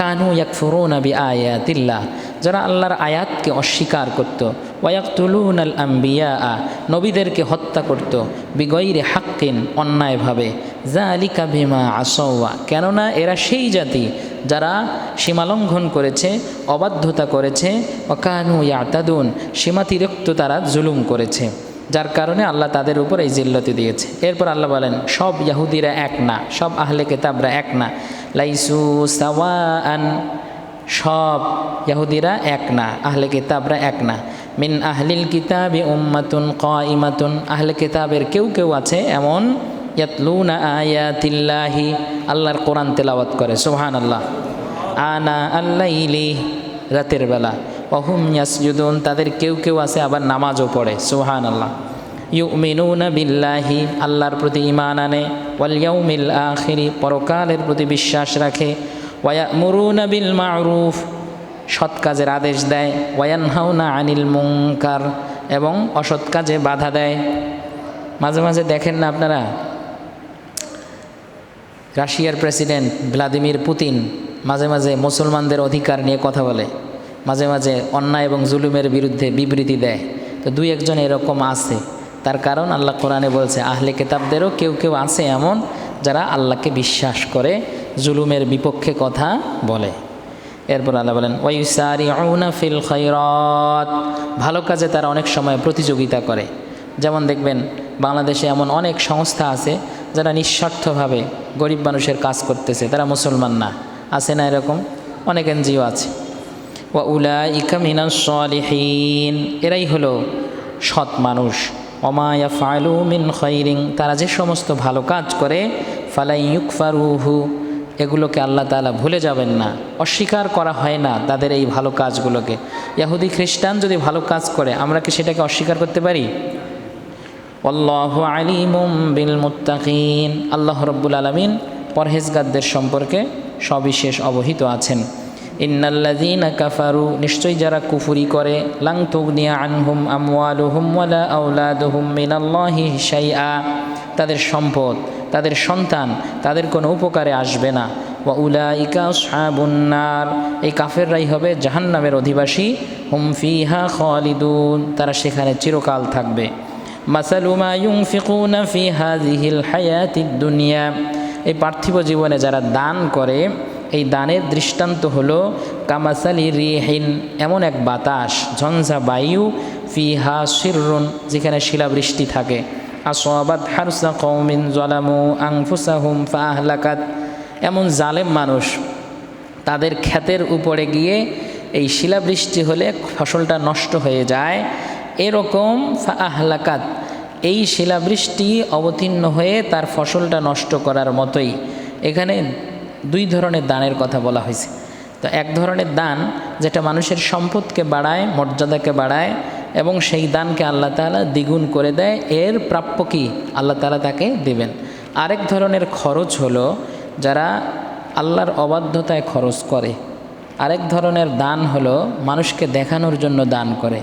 Kanu ইয়াকফুরুন B আয়াতিল্লাহ যারা আল্লাহর আয়াতকে অস্বীকার করত ওয়াক্তুলুন আল আম্বিয়া, নবীদেরকে হত্যা করত, বিগৈরে হাক্কিন অন্যায়ভাবে। যা আলিকা ভীমা আসওয়া, কেননা এরা সেই জাতি যারা সীমালঙ্ঘন করেছে, অবাধ্যতা করেছে অকানু ইয়াতাদুন, সীমাতিরিক্ত তারা জুলুম করেছে। যার কারণে আল্লাহ তাদের উপর এই জিল্লতি দিয়েছে। এরপর আল্লাহ বলেন, সব ইয়াহুদিরা এক না, সব আহলে কেতাবরা এক না। লাইসু সাওয়ান সব ইয়াহুদিরা এক না, আহলে কিতাবরা এক না। মিন আহলিল কিতাবি উম্মাতুন ইমাতুন আহলে কিতাবের কেউ কেউ আছে এমন, ইয়াতলুনা আয়াতিল্লাহি, আল্লাহর কোরআন তেলাওয়াত করে সুবহান আল্লাহ আনা আল্লাইলি, রাতের বেলা। অহুম ইয়াসজুদুন, তাদের কেউ কেউ আছে, আবার নামাজও পড়ে সুবহান আল্লাহ ইউমিনুনা বিল্লাহি, আল্লাহর প্রতি ইমান আনে, ওয়াল ইয়াউমিল আখিরি, পরকালের প্রতি বিশ্বাস রাখে, ওয়ায়ামুরুনা বিল মারুফ, সৎ কাজের আদেশ দেয় ওয়ানহাউনা আনিল মুনকার এবং অসৎ কাজে বাধা দেয়। মাঝে মাঝে দেখেন না আপনারা? রাশিয়ার প্রেসিডেন্ট ভ্লাদিমির পুতিন মাঝে মাঝে মুসলমানদের অধিকার নিয়ে কথা বলে, মাঝে মাঝে অন্যায় এবং জুলুমের বিরুদ্ধে বিবৃতি দেয়। তো দুই একজন এরকম আছে। তার কারণ আল্লাহ কোরআনে বলছে, আহলে কেতাবদেরও কেউ কেউ আছে এমন যারা আল্লাহকে বিশ্বাস করে, জুলুমের বিপক্ষে কথা বলে। এরপর আল্লাহ বলেন ওয়াইসারি ফিল খৈরত ভালো কাজে তারা অনেক সময় প্রতিযোগিতা করে। যেমন দেখবেন, বাংলাদেশে এমন অনেক সংস্থা আছে যারা নিঃস্বার্থভাবে গরিব মানুষের কাজ করতেছে, তারা মুসলমান না। আছে না এরকম? অনেক এনজিও আছে। ওয়া উলা ইকামিনা সলিহীন। এরাই হলো সৎ মানুষ। অমায়া ফালু মিন খৈরিং তারা যে সমস্ত ভালো কাজ করে, ফালাই ইউকফারুহু, এগুলোকে আল্লাহ তালা ভুলে যাবেন না, অস্বীকার করা হয় না তাদের এই ভালো কাজগুলোকে। ইয়াহুদি খ্রিস্টান যদি ভালো কাজ করে, আমরা কি সেটাকে অস্বীকার করতে পারি? অল্লাহ আলিমুম বিল মুত্তাকিন আল্লাহ রব্বুল আলমিন পরহেজগারদের সম্পর্কে সবিশেষ অবহিত আছেন। ইন্নাল্লাযীনা কাফারু, নিশ্চয়ই যারা কুফুরি করে, লাং তুগনিয়া আনহুম আমওয়ালুহুম ওয়ালা আওলাদুহুম মিনাল্লাহি শাইআ। তাদের সম্পদ, তাদের সন্তান, তাদের কোনো উপকারে আসবে না। ওয়া উলাইকা আসহাবুন্নার এই কাফেররাই হবে জাহান্নামের অধিবাসী। হুম ফিহা খালিদুন। তারা সেখানে চিরকাল থাকবে। মাসালু মা ইউনফিকুনা ফি হাযিহিল হায়াতিদ দুনিয়া। এই পার্থিব জীবনে যারা দান করে এই দানের দৃষ্টান্ত হলো কামাসালি রিহিন, এমন এক বাতাস, ঝঞ্ঝা বায়ু, ফিহা শিররুন, যেখানে শিলাবৃষ্টি থাকে। আসবাদ হারসা কৌমিন জলামু আংফুসাহুম ফাহলাকাত, এমন জালেম মানুষ, তাদের ক্ষেতের উপরে গিয়ে এই শিলাবৃষ্টি হলে ফসলটা নষ্ট হয়ে যায়। এরকম ফাহলাকাত, এই শিলাবৃষ্টি অবতীর্ণ হয়ে তার ফসলটা নষ্ট করার মতোই। এখানে দুই ধরনের দানের কথা বলা হয়েছে। তো এক ধরনের দান যেটা মানুষের সম্পদকে বাড়ায়, মর্যাদাকে বাড়ায় এবং সেই দানকে আল্লাহ তালা দ্বিগুণ করে দেয়। এর প্রাপ্য কি? আল্লাহ তালা তাকে দেবেন। আরেক ধরনের খরচ হলো যারা আল্লাহর অবাধ্যতায় খরচ করে। আরেক ধরনের দান হলো মানুষকে দেখানোর জন্য দান করে।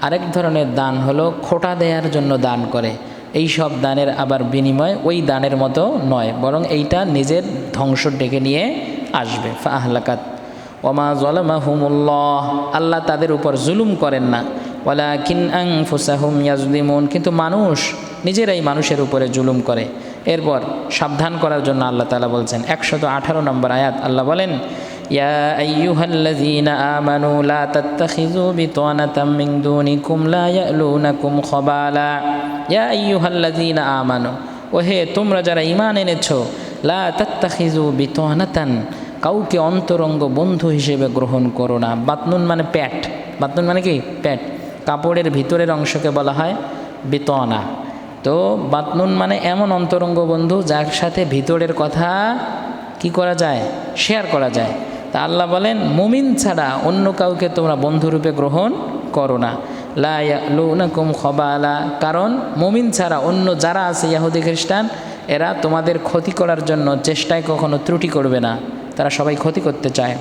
আরেক ধরনের দান হলো খোটা দেওয়ার জন্য দান করে। এই সব দানের আবার বিনিময় ওই দানের মতো নয় বরং এইটা নিজের ধ্বংস ডেকে নিয়ে আসবে ফাহলাকাত ওমা জলমাহুমুল্লাহ আল্লাহ তাদের উপর জুলুম করেন না ওয়ালা কিন আং ফুসাহুম ইয়াজলিমুন কিন্তু মানুষ নিজেরাই মানুষের উপরে জুলুম করে এরপর সাবধান করার জন্য আল্লাহ তালা বলছেন একশত আঠারো নম্বর আয়াত আল্লাহ বলেন يا أيها الذين آمنوا لا تتخذوا بطانة من دونكم لا يألونكم خبالا ইয়া আমানো, ওহে, তোমরা যারা ইমান এনেছ, লা বিতান কাউকে অন্তরঙ্গ বন্ধু হিসেবে গ্রহণ করো না। বাতনুন মানে প্যাট। বাতনুন মানে কি? প্যাট। কাপড়ের ভিতরের অংশকে বলা হয় বিতনা। তো বাতনুন মানে এমন অন্তরঙ্গ বন্ধু যার সাথে ভিতরের কথা কি করা যায়? শেয়ার করা যায়। তা আল্লাহ বলেন, মুমিন ছাড়া অন্য কাউকে তোমরা বন্ধুরূপে গ্রহণ করো না। লাকুম খবালা। কারণ মুমিন ছাড়া অন্য যারা আছে ইয়াহুদি খ্রিস্টান, এরা তোমাদের ক্ষতি করার জন্য চেষ্টায় কখনো ত্রুটি করবে না। তারা সবাই ক্ষতি করতে চায়।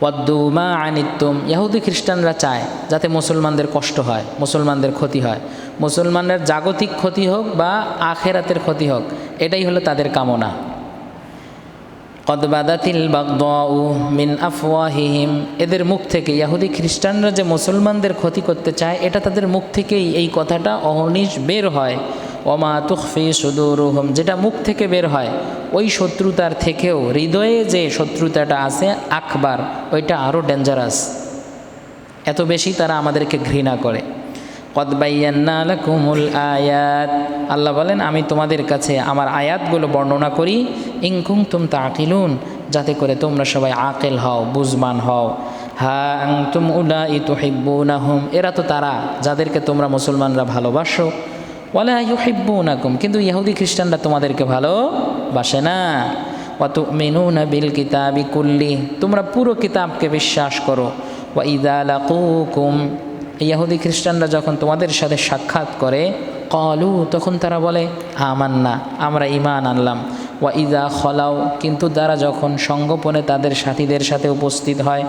ওয়াদ্দুমা আনিতুম ইয়াহুদি খ্রিস্টানরা চায় যাতে মুসলমানদের কষ্ট হয়, মুসলমানদের ক্ষতি হয়। মুসলমানদের জাগতিক ক্ষতি হোক বা আখেরাতের ক্ষতি হোক, এটাই হলো তাদের কামনা। কদবাদাতিল বাগদাউ মিন আফওয়াহিহিম এদের মুখ থেকে ইয়াহুদি খ্রিস্টানরা যে মুসলমানদের ক্ষতি করতে চায়, এটা তাদের মুখ থেকেই এই কথাটা অহনিশ বের হয়। ওমা তুখফি সুদুরুহম, যেটা মুখ থেকে বের হয়, ওই শত্রুতার থেকেও হৃদয়ে যে শত্রুতাটা আছে, আকবার, ওইটা আরও ডেঞ্জারাস এত বেশি তারা আমাদেরকে ঘৃণা করে। কদবাইয়ান্না লাকুমুল আয়াত। আল্লাহ বলেন, আমি তোমাদের কাছে আমার আয়াতগুলো বর্ণনা করি। ইংকুং তুম তাকিলুন যাতে করে তোমরা সবাই আকেল হও বুজমান হও। হা তুম উলা ই তুহিব্বুনাহুম, এরা তো তারা যাদেরকে তোমরা মুসলমানরা ভালোবাসো। ওয়ালা ইউহিব্বুনাকুম, কিন্তু ইহুদি খ্রিস্টানরা তোমাদেরকে ভালোবাসে না। অত মেনুনা বিল কিতাবি কুল্লি, তোমরা পুরো কিতাবকে বিশ্বাস করো। ওয়া ইদা লাকুকুম ইয়াহুদি খ্রিস্টানরা যখন তোমাদের সাথে সাক্ষাৎ করে কলু তখন তারা বলে, আমান্না, আমরা ইমান আনলাম। ওয়া ইদা খলাও কিন্তু তারা যখন সঙ্গোপনে তাদের সাথীদের সাথে উপস্থিত হয়,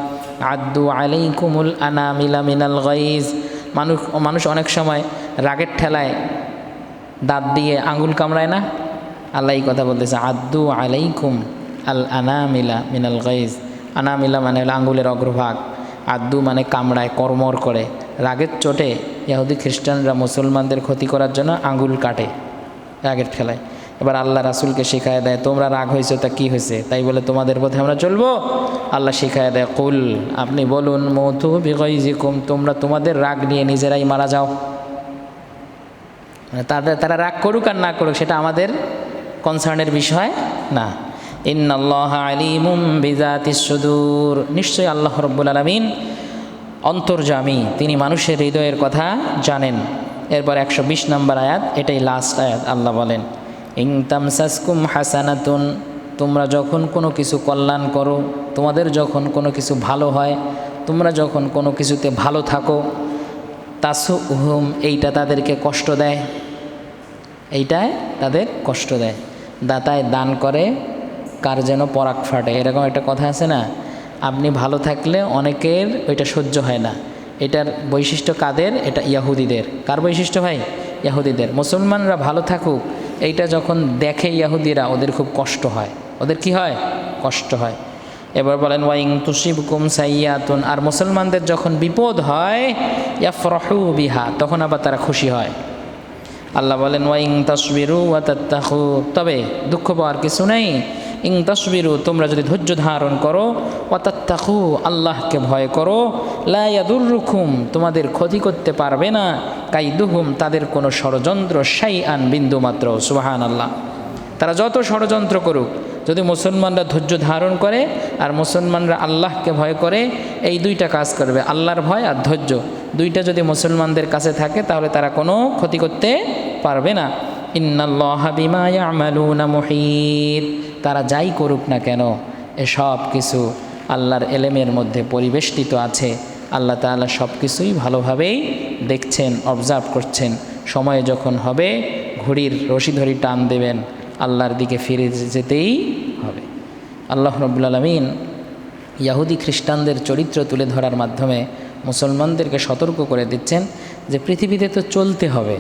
আদু আলাইকুমুল আনামিলা মিনাল গাইজ, মানুষ মানুষ অনেক সময় রাগের ঠেলায় দাঁত দিয়ে আঙ্গুল কামড়ায় না? আল্লাহ কথা বলতেছে, আদু আলাইকুম আল আনামিলা মিনাল গাইজ। আনামিলা মানে হলো আঙ্গুলের অগ্রভাগ, আদু মানে কামড়ায়, কর্মর করে। রাগের চোটে ইহুদি খ্রিস্টানরা মুসলমানদের ক্ষতি করার জন্য আঙ্গুল কাটে রাগের ঠেলায়। এবার আল্লাহ রাসুলকে শিখায় দেয়, তোমরা রাগ হয়েছে, তা কি হয়েছে? তাই বলে, তোমাদের পথে আমরা চলবো? আল্লাহ শিখায় দেয়, কুল, আপনি বলুন, মৌতু বিগইজিকুম, তোমরা তোমাদের রাগ নিয়ে নিজেরাই মারা যাও। মানে তাদের, তারা রাগ করুক আর না করুক, সেটা আমাদের কনসার্নের বিষয় না। ইন্নাল্লাহ আলিমুম বিজাতি সুদূর। নিশ্চয়ই আল্লাহ রব্বুল আলমিন অন্তর্জামী তিনি মানুষের হৃদয়ের কথা জানেন। এরপর একশো বিশ নম্বর আয়াত, এটাই লাস্ট আয়াত, আল্লাহ বলেন ইং তামসাসকুম হাসানাতুন, তোমরা যখন কোনো কিছু কল্যাণ করো, তোমাদের যখন কোনো কিছু ভালো হয়, তোমরা যখন কোনো কিছুতে ভালো থাকো তাসু হুম এইটা তাদেরকে কষ্ট দেয়। এইটায় তাদের কষ্ট দেয়। দাতায় দান করে, কার যেন পরাগ ফাটে। এরকম একটা কথা আছে না? আপনি ভালো থাকলে অনেকের ওইটা সহ্য হয় না। এটার বৈশিষ্ট্য কাদের? এটা ইয়াহুদিদের। কার বৈশিষ্ট্য ভাই? ইয়াহুদিদের। মুসলমানরা ভালো থাকুক এইটা যখন দেখে ইয়াহুদিরা, ওদের খুব কষ্ট হয়। ওদের কি হয়? কষ্ট হয়। এবার বলেন, ওয়াইং তুসিব কুম সাইয়াতুন। আর মুসলমানদের যখন বিপদ হয় ইয়া ইয়াফরহু বিহা, তখন আবার তারা খুশি হয়। আল্লাহ বলেন, ওয়াইং তসবিরু ওয়া তাত্তাহু তবে দুঃখ পাওয়ার কিছু নেই। ইং তসবিরু, তোমরা যদি ধৈর্য ধারণ করো ওয়াতাত্তাখু আল্লাহকে ভয় করো লায়াদুররুকুম তোমাদের ক্ষতি করতে পারবে না, কাইদুহুম, তাদের কোনো ষড়যন্ত্র সাই আন বিন্দু মাত্র সুবাহান আল্লাহ তারা যত ষড়যন্ত্র করুক, যদি মুসলমানরা ধৈর্য ধারণ করে, আর মুসলমানরা আল্লাহকে ভয় করে, এই দুইটা কাজ করবে, আল্লাহর ভয় আর ধৈর্য। দুইটা যদি মুসলমানদের কাছে থাকে, তাহলে তারা কোনো ক্ষতি করতে পারবে না। ইন্নাল্লাহাবিমায়ামালুনা মুহিত। তারা যাই করুক না কেন, এসব কিছু আল্লাহর এলেমের মধ্যে পরিবেষ্টিত আছে। আল্লাহ তাআলা সব কিছুই ভালোভাবেই দেখছেন অবজার্ভ করছেন। সময় যখন হবে, ঘড়ির রশি ধরি টান দেবেন, আল্লাহর দিকে ফিরে যেতেই হবে। আল্লাহ রব্বুল আলমিন ইয়াহুদি খ্রিস্টানদের চরিত্র তুলে ধরার মাধ্যমে মুসলমানদেরকে সতর্ক করে দিচ্ছেন যে পৃথিবীতে তো চলতে হবে।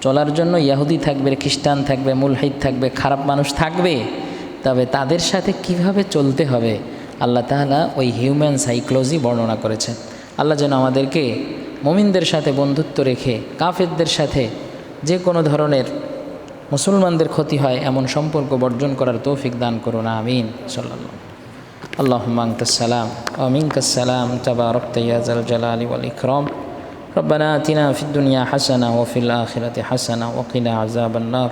চলার জন্য ইয়াহুদি থাকবে, খ্রিস্টান থাকবে, মুলহিদ থাকবে, খারাপ মানুষ থাকবে। তবে তাদের সাথে কিভাবে চলতে হবে আল্লাহ তাহলা ওই হিউম্যান সাইকোলজি বর্ণনা করেছেন আল্লাহ যেন আমাদেরকে মমিনদের সাথে বন্ধুত্ব রেখে কাফেরদের সাথে যে কোনো ধরনের মুসলমানদের ক্ষতি হয় এমন সম্পর্ক বর্জন করার তৌফিক দান করুন আমিন সাল্লাহ اللهم أنت السلام ومنك السلام تباركت يا ذا الجلال والإكرام ربنا آتنا في الدنيا حسنة وفي الآخرة حسنة وقنا عذاب النار